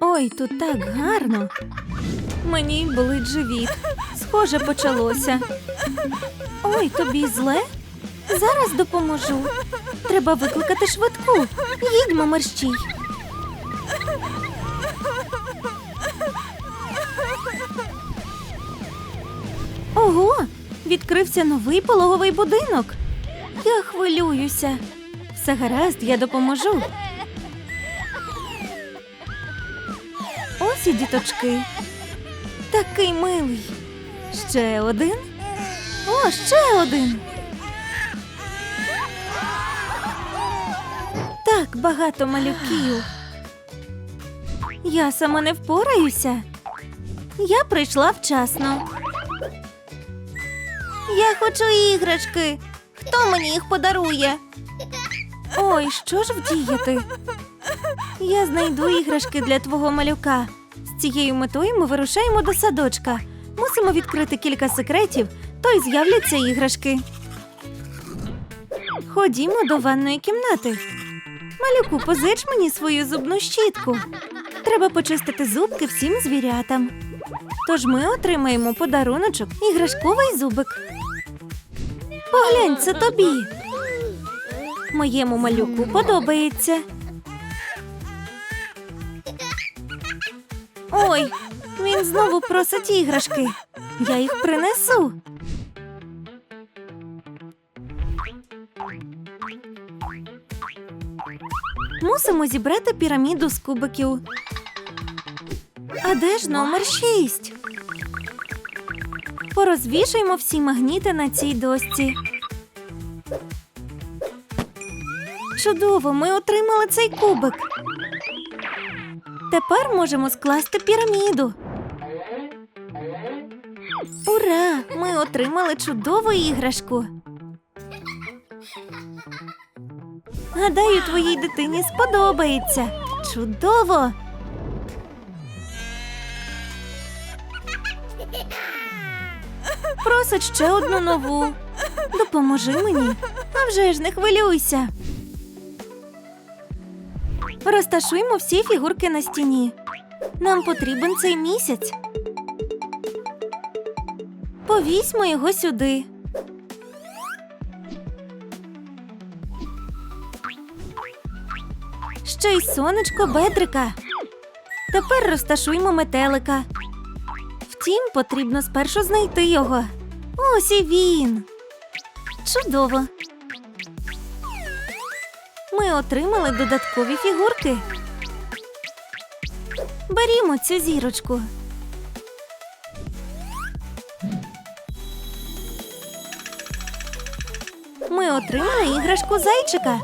Ой, тут так гарно. Мені болить живіт. Схоже, почалося. Ой, тобі зле? Зараз допоможу. Треба викликати швидку. Їдьмо, мерщій. Ого, відкрився новий пологовий будинок. Я хвилююся. Все гаразд, я допоможу. Ось діточки. Такий милий. Ще один. О, ще один. Так багато малюків. Я сама не впораюся. Я прийшла вчасно. Я хочу іграшки. Хто мені їх подарує? Ой, що ж вдіяти? Я знайду іграшки для твого малюка. Цією метою ми вирушаємо до садочка. Мусимо відкрити кілька секретів, то й з'являться іграшки. Ходімо до ванної кімнати. Малюку, позич мені свою зубну щітку. Треба почистити зубки всім звірятам. Тож ми отримаємо подаруночок іграшковий зубик. Поглянь, це тобі. Моєму малюку подобається. Ой, він знову просить іграшки. Я їх принесу. Мусимо зібрати піраміду з кубиків. А де ж номер шість? Порозвішуємо всі магніти на цій дошці. Чудово, ми отримали цей кубик. Тепер можемо скласти піраміду. Ура! Ми отримали чудову іграшку. Гадаю, твоїй дитині сподобається. Чудово! Просить ще одну нову. Допоможи мені. А вже ж не хвилюйся. Розташуємо всі фігурки на стіні. Нам потрібен цей місяць. Повісьмо його сюди. Ще й сонечко Бедрика. Тепер розташуємо метелика. Втім, потрібно спершу знайти його. Ось і він. Чудово. Ми отримали додаткові фігурки. Берімо цю зірочку. Ми отримали іграшку зайчика.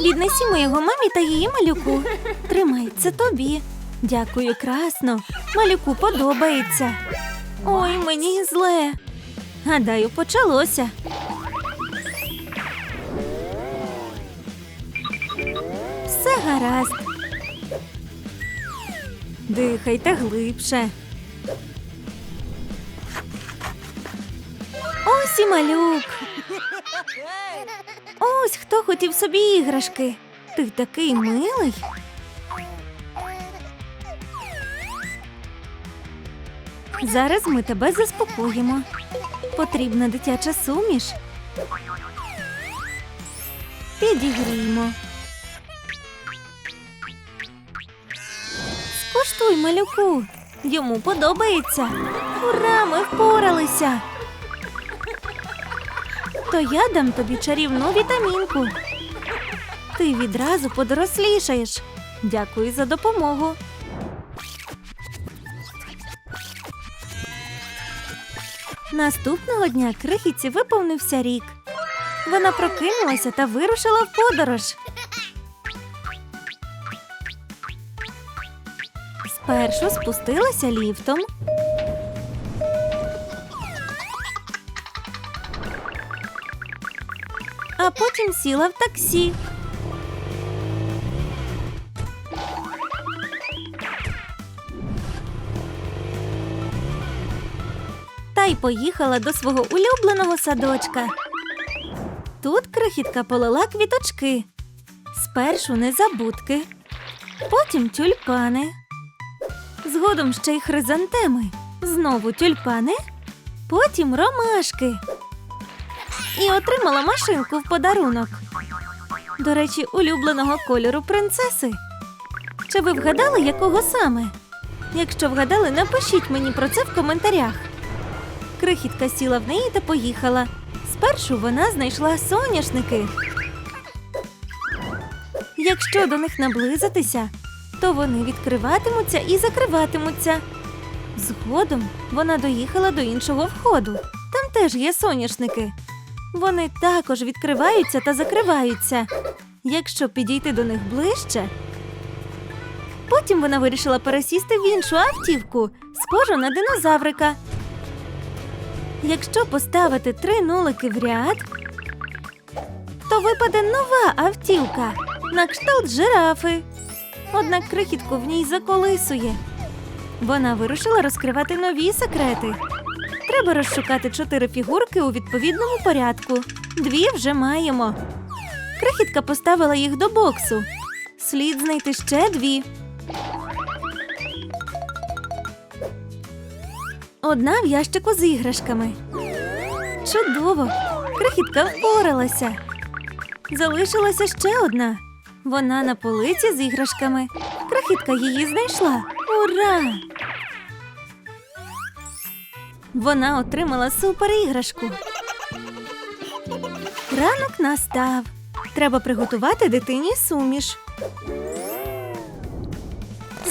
Віднесімо його мамі та її малюку. Тримай, це тобі. Дякую, красно. Малюку подобається. Ой, мені зле. Гадаю, почалося. Гаразд. Дихайте глибше. Ось і малюк. Ось хто хотів собі іграшки. Ти такий милий. Зараз ми тебе заспокоїмо. Потрібна дитяча суміш. Підігріємо. Скуштуй, малюку. Йому подобається. Ура, ми впоралися. То я дам тобі чарівну вітамінку. Ти відразу подорослішаєш. Дякую за допомогу. Наступного дня крихіці виповнився рік. Вона прокинулася та вирушила в подорож. Спершу спустилася ліфтом. А потім сіла в таксі. Та й поїхала до свого улюбленого садочка. Тут крихітка полила квіточки. Спершу незабудки, потім тюльпани, згодом ще й хризантеми, знову тюльпани, потім ромашки. І отримала машинку в подарунок. До речі, улюбленого кольору принцеси. Чи ви вгадали, якого саме? Якщо вгадали, напишіть мені про це в коментарях. Крихітка сіла в неї та поїхала. Спершу вона знайшла соняшники. Якщо до них наблизитися, то вони відкриватимуться і закриватимуться. Згодом вона доїхала до іншого входу. Там теж є соняшники. Вони також відкриваються та закриваються. Якщо підійти до них ближче. Потім вона вирішила пересісти в іншу автівку, схожу на динозаврика. Якщо поставити три нулики в ряд, то випаде нова автівка на кшталт жирафи. Однак крихітку в ній заколисує. Вона вирішила розкривати нові секрети. Треба розшукати чотири фігурки у відповідному порядку. Дві вже маємо. Крихітка поставила їх до боксу. Слід знайти ще дві. Одна в ящику з іграшками. Чудово! Крихітка впоралася. Залишилася ще одна. Вона на полиці з іграшками. Крихітка її знайшла. Ура! Вона отримала суперіграшку. Ранок настав. Треба приготувати дитині суміш.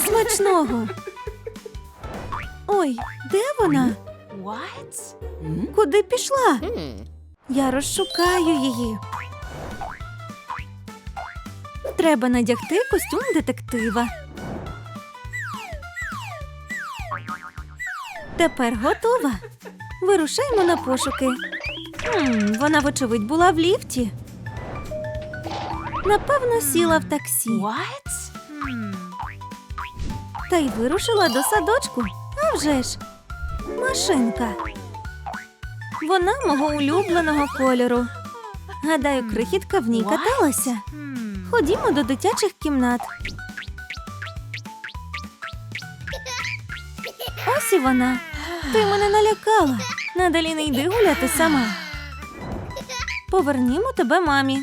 Смачного. Ой, де вона? What? Куди пішла? Я розшукаю її. Треба надягти костюм детектива. Тепер готова. Вирушаймо на пошуки. Хм, вона, вочевидь, була в ліфті. Напевно, сіла в таксі What? та й вирушила до садочку. А вже ж, машинка. Вона мого улюбленого кольору. Гадаю, крихітка в ній каталася. Ходімо до дитячих кімнат. Ось і вона. Ти мене налякала. Надалі не йди гуляти сама. Повернімо тебе мамі.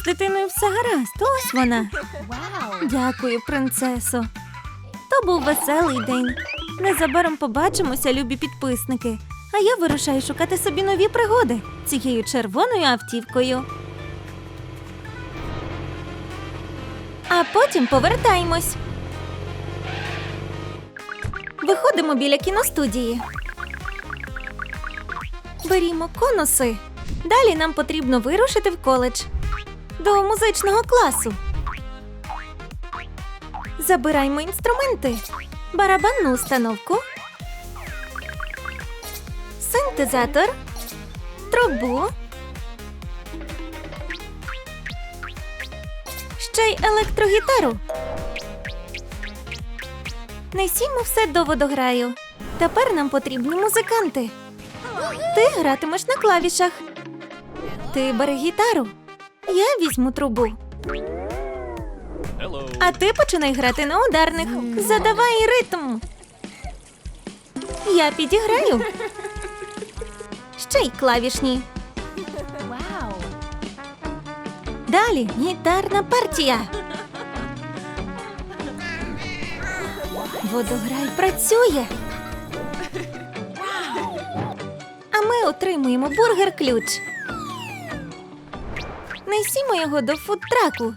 З дитиною все гаразд, ось вона. Дякую, принцесо. То був веселий день. Незабаром побачимося, любі підписники. А я вирушаю шукати собі нові пригоди цією червоною автівкою. Потім повертаємось. Виходимо біля кіностудії. Берімо конуси. Далі нам потрібно вирушити в коледж до музичного класу. Забираємо інструменти, барабанну установку, синтезатор, трубу, ще й електрогітару. Несімо все до водограю. Тепер нам потрібні музиканти. Ти гратимеш на клавішах. Ти бери гітару. Я візьму трубу. А ти починай грати на ударних. Задавай ритм. Я підіграю. Ще й клавішні. Далі гітарна партія. Водограй працює. А ми отримуємо бургер-ключ. Несімо його до фудтраку.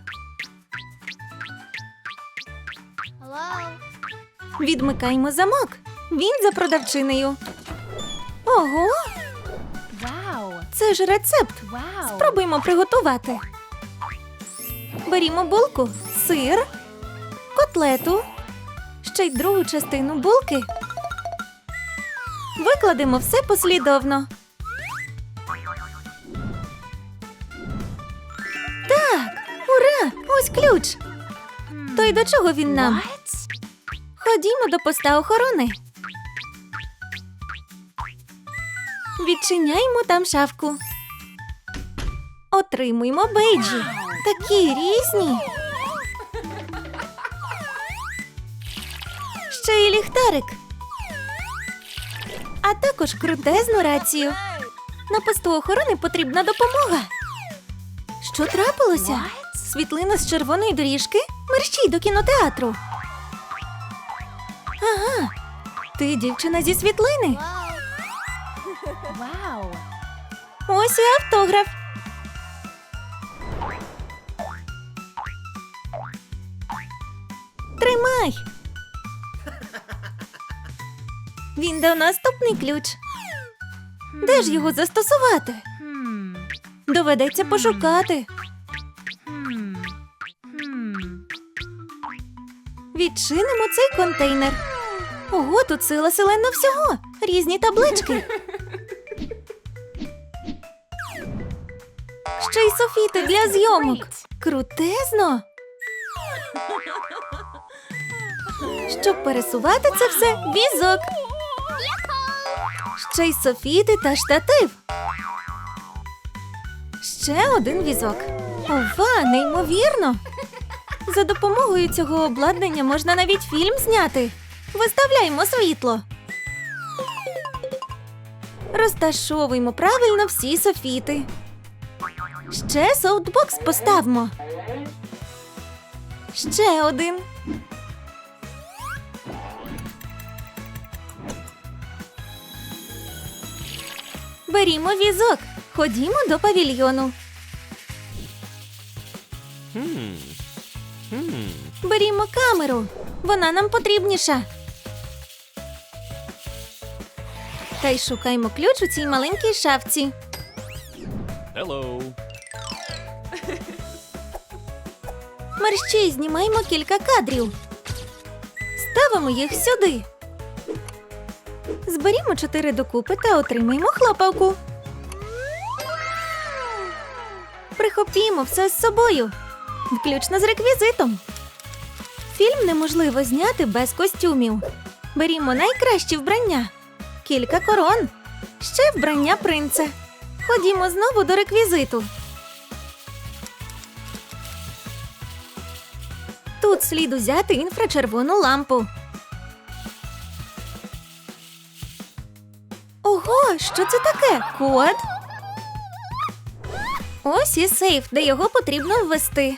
Відмикаємо замок. Він за продавчинею. Ого, це ж рецепт. Спробуємо приготувати. Берімо булку, сир, котлету, ще й другу частину булки. Викладемо все послідовно. Так, ура! Ось ключ. То й до чого він нам? Ходімо до поста охорони. Відчиняємо там шафку. Отримуємо бейджі. Такі різні. ще й ліхтарик. А також крутезну рацію. На посту охорони потрібна допомога. Що трапилося? What? Світлина з червоної доріжки? Мерщій до кінотеатру. Ага. Ти дівчина зі світлини. Wow. Ось і автограф. Тримай. Він дав наступний ключ. Де ж його застосувати? Доведеться пошукати. Відчинимо цей контейнер. Ого, тут сила селена всього. Різні таблички. Ще й софіти для зйомок. Крутезно. Щоб пересувати це все, візок. Ще й софіти та штатив. Ще один візок. Ова, неймовірно. За допомогою цього обладнання можна навіть фільм зняти. Виставляємо світло. Розташовуємо правильно всі софіти. Ще софтбокс поставимо. Ще один. Берімо візок. Ходімо до павільйону. Берімо камеру. Вона нам потрібніша. Та й шукаймо ключ у цій маленькій шафці. Hello. Мерщій знімаємо кілька кадрів. Ставимо їх сюди. Зберімо чотири докупи та отримаємо хлопавку. Прихопімо все з собою, включно з реквізитом. Фільм неможливо зняти без костюмів. Берімо найкращі вбрання, кілька корон, ще вбрання принца. Ходімо знову до реквізиту. Тут слід узяти інфрачервону лампу. Що це таке? Код? Ось і сейф, де його потрібно ввести.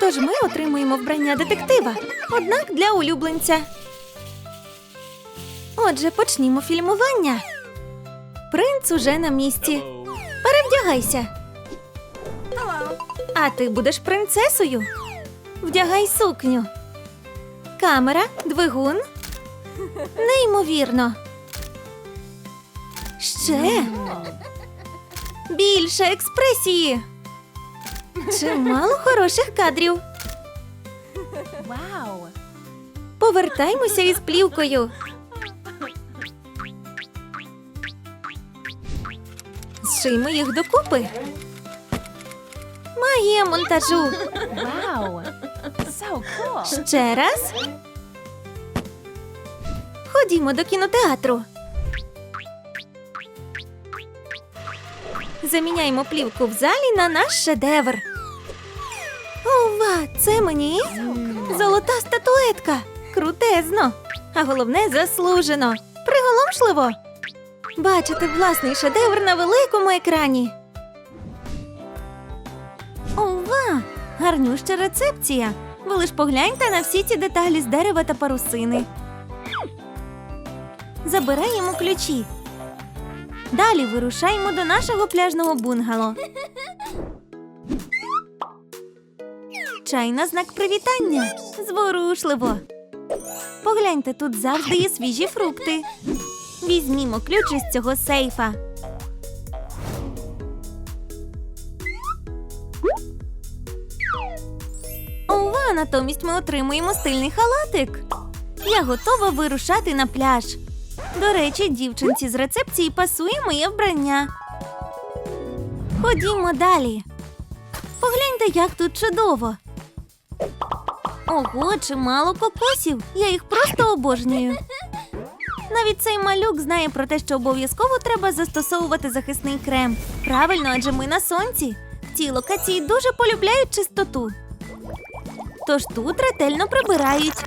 Тож ми отримуємо вбрання детектива, однак для улюбленця. Отже, почнімо фільмування. Принц уже на місці. Перевдягайся. А ти будеш принцесою. Вдягай сукню. Камера, двигун. Неймовірно. Ще більше експресії. Чимало хороших кадрів. Wow. Повертаймося із плівкою. Зшиймо їх докупи. Магія монтажу. Wow. Ще раз. Ходімо до кінотеатру. Заміняємо плівку в залі на наш шедевр. Ова, це мені золота статуетка. Крутезно. А головне заслужено. Приголомшливо. Бачити власний шедевр на великому екрані. Ова! Гарнюща рецепція. Ви лиш погляньте на всі ці деталі з дерева та парусини. Забираємо ключі. Далі вирушаємо до нашого пляжного бунгало. Чай на знак привітання. Зворушливо. Погляньте, тут завжди є свіжі фрукти. Візьмімо ключ із цього сейфа. Натомість ми отримуємо стильний халатик. Я готова вирушати на пляж. До речі, дівчинці з рецепції пасує моє вбрання. Ходімо далі. Погляньте, як тут чудово. Ого, чимало кокосів. Я їх просто обожнюю. Навіть цей малюк знає про те, що обов'язково треба застосовувати захисний крем. Правильно, адже ми на сонці. Ці локації дуже полюбляють чистоту. Тож тут ретельно прибирають.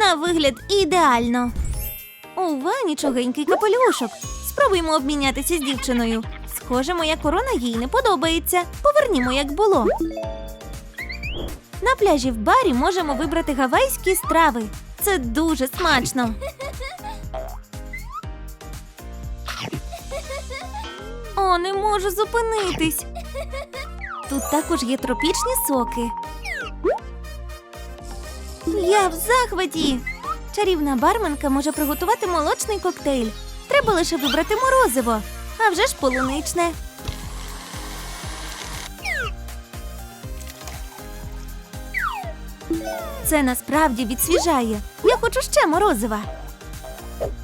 На вигляд ідеально. Ова, нічогенький капелюшок. Спробуємо обмінятися з дівчиною. Схоже, моя корона їй не подобається. Повернімо, як було. На пляжі в барі можемо вибрати гавайські страви. Це дуже смачно. О, не можу зупинитись. Тут також є тропічні соки. Я в захваті. Чарівна барменка може приготувати молочний коктейль. Треба лише вибрати морозиво, а вже ж полуничне. Це насправді відсвіжає. Я хочу ще морозива.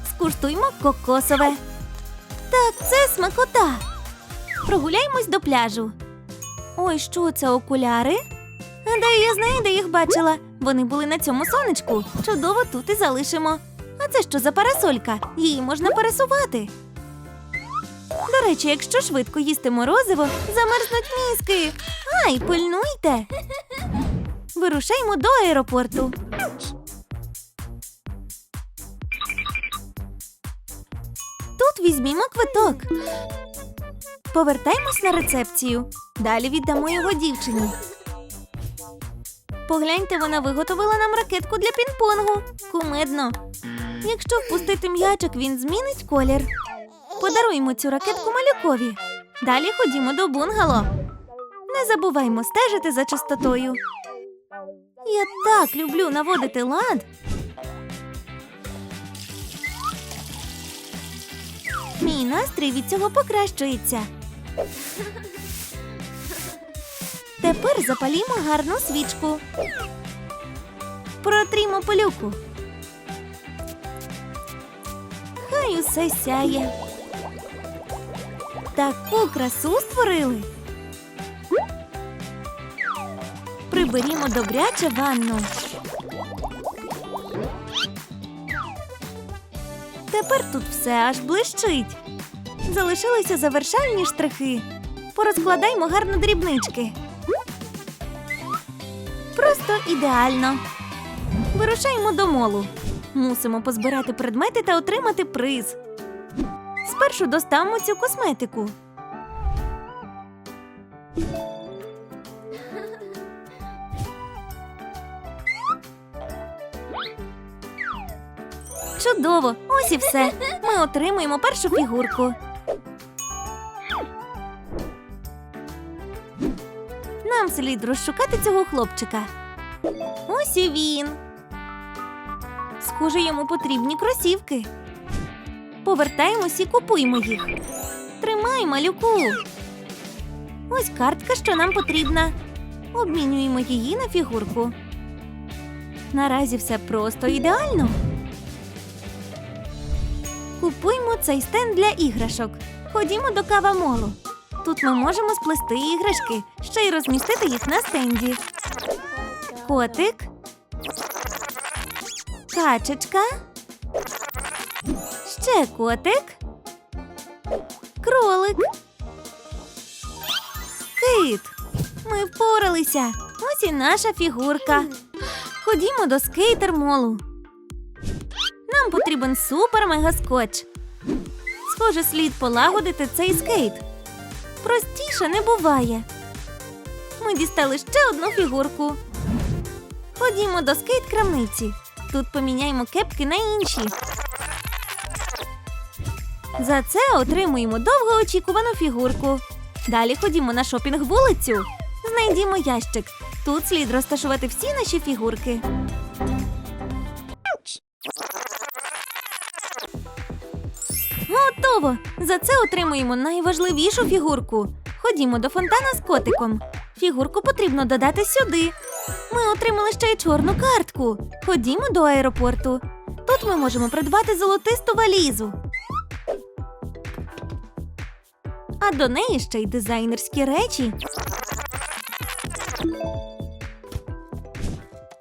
Скуштуймо кокосове. Так, це смакота. Прогуляємось до пляжу. Ой, що це окуляри? Гадаю, я знаю, де їх бачила. Вони були на цьому сонечку. Чудово тут і залишимо. А це що за парасолька? Її можна пересувати. До речі, якщо швидко їсти морозиво, замерзнуть мізки. Ай, пильнуйте. Вирушаймо до аеропорту. Тут візьмімо квиток. Повертаємось на рецепцію. Далі віддамо його дівчині. Погляньте, вона виготовила нам ракетку для пінг-понгу. Кумедно. Якщо впустити м'ячик, він змінить колір. Подаруємо цю ракетку малюкові. Далі ходімо до бунгало. Не забуваймо стежити за чистотою. Я так люблю наводити лад. Мій настрій від цього покращується. Тепер запалімо гарну свічку. Протрімо пилюку. Хай усе сяє. Таку красу створили. Приберімо добряче ванну. Тепер тут все аж блищить. Залишилися завершальні штрихи. Порозкладаймо гарно дрібнички. Ідеально. Вирушаємо до молу. Мусимо позбирати предмети та отримати приз. Спершу доставимо цю косметику. Чудово! Ось і все. Ми отримуємо першу фігурку. Нам слід розшукати цього хлопчика. Ось він. Схоже, йому потрібні кросівки. Повертаємось і купуємо їх. Тримай, малюку. Ось картка, що нам потрібна. Обмінюємо її на фігурку. Наразі все просто ідеально. Купуймо цей стенд для іграшок. Ходімо до кавамолу. Тут ми можемо сплести іграшки, ще й розмістити їх на стенді. Котик. Качечка. Ще котик. Кролик. Кит. Ми впоралися. Ось і наша фігурка. Ходімо до скейтер-молу. Нам потрібен супер-мега-скотч. Схоже, слід полагодити цей скейт. Простіше не буває. Ми дістали ще одну фігурку. Ходімо до скейт-крамниці. Тут поміняємо кепки на інші. За це отримуємо довгоочікувану фігурку. Далі ходімо на шопінг вулицю. Знайдімо ящик. Тут слід розташувати всі наші фігурки. Готово! За це отримуємо найважливішу фігурку. Ходімо до фонтана з котиком. Фігурку потрібно додати сюди. Ми отримали ще й чорну картку. Ходімо до аеропорту. Тут ми можемо придбати золотисту валізу. А до неї ще й дизайнерські речі.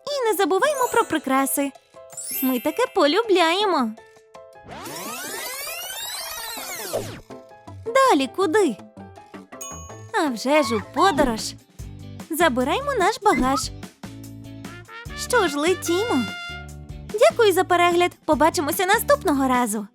І не забуваймо про прикраси. Ми таке полюбляємо. Далі куди? А вже ж у подорож. Забираймо наш багаж. Що ж, летімо. Дякую за перегляд. Побачимося наступного разу.